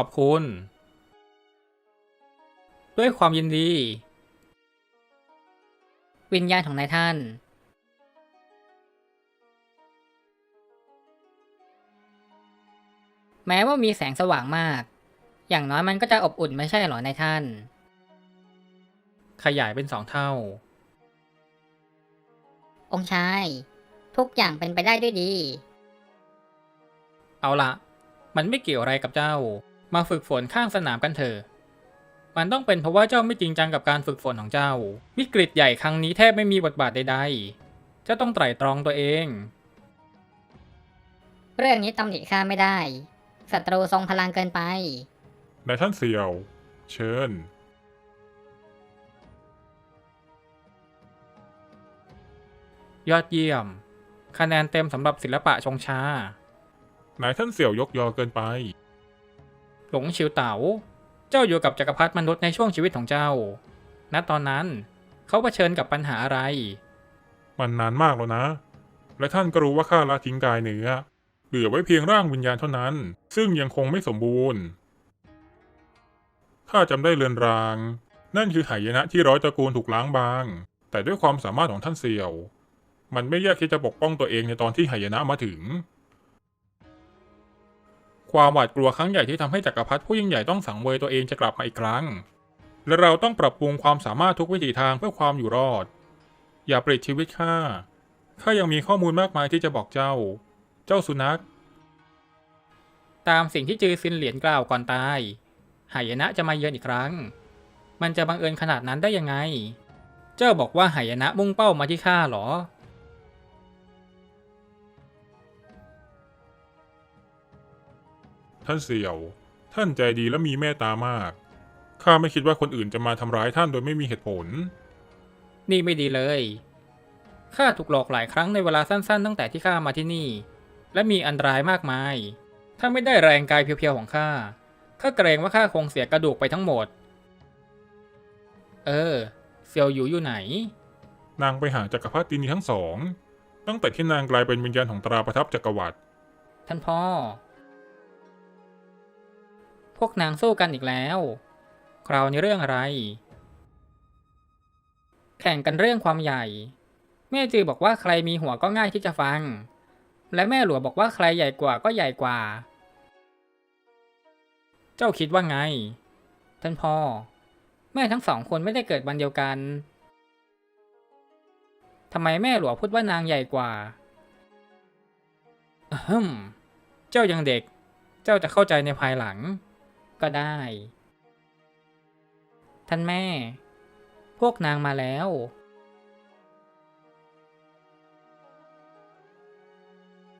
ขอบคุณ ด้วยความยินดี วิญญาณของนายท่าน แม้ว่ามีแสงสว่างมาก อย่างน้อยมันก็จะอบอุ่นไม่ใช่เหรอนายท่าน ขยายเป็นสองเท่า องค์ชาย ทุกอย่างเป็นไปได้ด้วยดี เอาละมันไม่เกี่ยวอะไรกับเจ้า มาฝึกฝนข้างสนามกันเถอะ มันต้องเป็นเพราะว่าเจ้าไม่จริงจังกับการฝึกฝนของเจ้า วิกฤตใหญ่ครั้งนี้แทบไม่มีบทบาทใดๆ เจ้าต้องไตร่ตรองตัวเอง เรื่องนี้ตำหนิข้าไม่ได้ ศัตรูทรงพลังเกินไป นายท่านเสี่ยว เชิญ ยอดเยี่ยม คะแนนเต็มสำหรับศิลปะชงชา นายท่านเสี่ยวยกยอเกินไป หลงชิวเต๋า เจ้าอยู่กับจักรพรรดิมนุษย์ในช่วงชีวิตของเจ้า ณ ตอนนั้นเขาเผชิญกับปัญหาอะไร มันนานมากแล้วนะ และท่านก็รู้ว่าข้าละทิ้งกายเนื้อ เหลือไว้เพียงร่างวิญญาณเท่านั้น ซึ่งยังคงไม่สมบูรณ์ ข้าจำได้เลือนราง นั่นคือหายนะที่ร้อยตระกูลถูกล้างบาง แต่ด้วยความสามารถของท่านเสี่ยว มันไม่แยกที่จะปกป้องตัวเองในตอนที่หายนะมาถึง ความหวาดกลัวครั้งใหญ่ที่ทำให้จักรพรรดิผู้ยิ่งใหญ่ต้องสังเวยตัวเองจะกลับมาอีกครั้ง และเราต้องปรับปรุงความสามารถทุกวิถีทางเพื่อความอยู่รอด อย่าปลิดชีวิตข้าข้ายังมีข้อมูลมากมายที่จะบอกเจ้า เจ้าสุนัข ตามสิ่งที่จือซินเหรียญกล่าวก่อนตายหายนะจะมาเยือนอีกครั้ง มันจะบังเอิญขนาดนั้นได้ยังไง เจ้าบอกว่าหายนะมุ่งเป้ามาที่ข้าหรอ ท่านเสี่ยว ท่านใจดีและมีเมตตามาก ข้าไม่คิดว่าคนอื่นจะมาทำร้ายท่านโดยไม่มีเหตุผล นี่ไม่ดีเลย ข้าถูกหลอกหลายครั้งในเวลาสั้นๆ ตั้งแต่ที่ข้ามาที่นี่ และมีอันตรายมากมาย ถ้าไม่ได้แรงกายเพียวๆของข้า ข้าเกรงว่าข้าคงเสียกระดูกไปทั้งหมด เออเซียวหยูอยู่ไหน นางไปหาจักรพรรดินีทั้งสอง ตั้งแต่ที่นางกลายเป็นวิญญาณของตราประทับจักรวรรดิท่านพ่อ พวกนางสู้กันอีกแล้ว คราวนี้เรื่องอะไร แข่งกันเรื่องความใหญ่ แม่จือบอกว่าใครมีหัวก็ง่ายที่จะฟัง และแม่หลวงบอกว่าใครใหญ่กว่าก็ใหญ่กว่า เจ้าคิดว่าไง ท่านพ่อ แม่ทั้งสองคนไม่ได้เกิดวันเดียวกันทำไมแม่หลวงพูดว่านางใหญ่กว่าอะฮึมเจ้ายังเด็ก เจ้าจะเข้าใจในภายหลัง ก็ได้ ท่านแม่ พวกนางมาแล้ว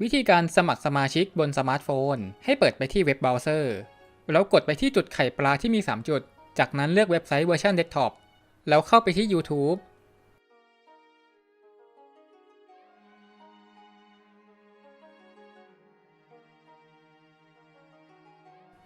วิธีการสมัครสมาชิกบนสมาร์ทโฟน ให้เปิดไปที่เว็บเบราว์เซอร์ แล้วกดไปที่จุดไข่ปลาที่มี 3 จุด จากนั้นเลือกเว็บไซต์เวอร์ชันเดสก์ท็อป แล้วเข้าไปที่ YouTube